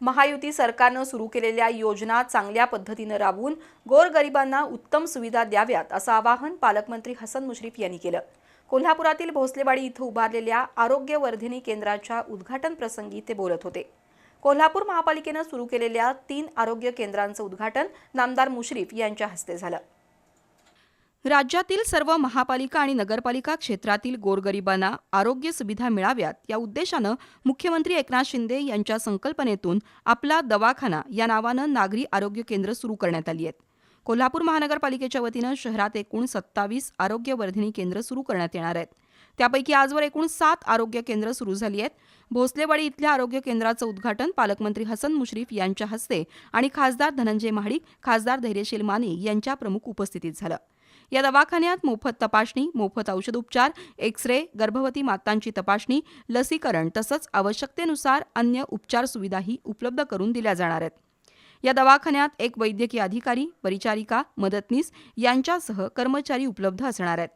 महायुती सरकारनं सुरू केलेल्या योजना चांगल्या पद्धतीनं राबवून गोरगरिबांना उत्तम सुविधा द्याव्यात असं आवाहन पालकमंत्री हसन मुश्रीफ यांनी केलं. कोल्हापुरातील भोसलेवाडी इथं उभारलेल्या आरोग्यवर्धिनी केंद्राच्या उद्घाटन प्रसंगी ते बोलत होते. कोल्हापूर महापालिकेनं सुरू केलेल्या तीन आरोग्य केंद्रांचं उद्घाटन नामदार मुश्रीफ यांच्या हस्ते झालं. राज्यातील सर्व महापालिका आणि नगरपालिका क्षेत्रातील गोरगरिबांना आरोग्य सुविधा मिळाव्यात या उद्देशानं मुख्यमंत्री एकनाथ शिंदे यांच्या संकल्पनेतून आपला दवाखाना या नावानं नागरी आरोग्य केंद्र सुरू करण्यात आली आहेत. कोल्हापूर महानगरपालिकेच्या वतीनं शहरात एकूण सत्तावीस आरोग्यवर्धिनी केंद्र सुरू करण्यात येणार आहेत. त्यापैकी आजवर एकूण सात आरोग्य केंद्र सुरू झाली आहेत. भोसलेवाडी इथल्या आरोग्य केंद्राचं उद्घाटन पालकमंत्री हसन मुश्रीफ यांच्या हस्ते आणि खासदार धनंजय महाडिक खासदार धैर्यशील माने यांच्या प्रमुख उपस्थितीत झालं. या दवाखान्यात मोफत तपासणी मोफत औषधोपचार एक्स रे गर्भवती मातांची तपासणी लसीकरण तसंच आवश्यकतेनुसार अन्य उपचार सुविधाही उपलब्ध करून दिल्या जाणार आहेत. या दवाखान्यात एक वैद्यकीय अधिकारी परिचारिका मदतनीस यांच्यासह कर्मचारी उपलब्ध असणार आहेत.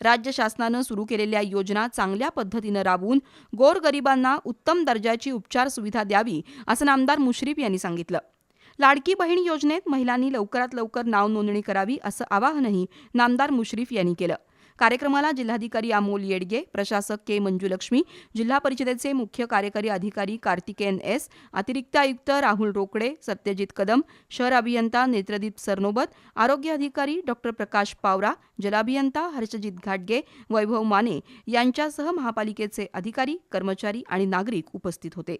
राज्य शासनानं सुरू केलेल्या योजना चांगल्या पद्धतीनं राबवून गोरगरिबांना उत्तम दर्जाची उपचार सुविधा द्यावी असं नामदार मुश्रीफ यांनी सांगितलं. लाडकी बहीण योजनेत महिलांनी लवकरात लवकर नाव नोंदणी करावी असं आवाहनही नामदार मुश्रीफ यांनी केलं. कार्यक्रमाला जिल्हाधिकारी अमोल येडगे प्रशासक के मंजुलक्ष्मी जिल्हा परिषदेचे मुख्य कार्यकारी अधिकारी कार्तिकेयन एस अतिरिक्त आयुक्त राहुल रोकडे सत्यजित कदम शहर अभियंता नेत्रदीप सरनोबत आरोग्य अधिकारी डॉक्टर प्रकाश पावरा जलाभियंता हर्षजित घाटगे वैभव माने यांच्यासह महापालिकेचे अधिकारी कर्मचारी आणि नागरिक उपस्थित होते.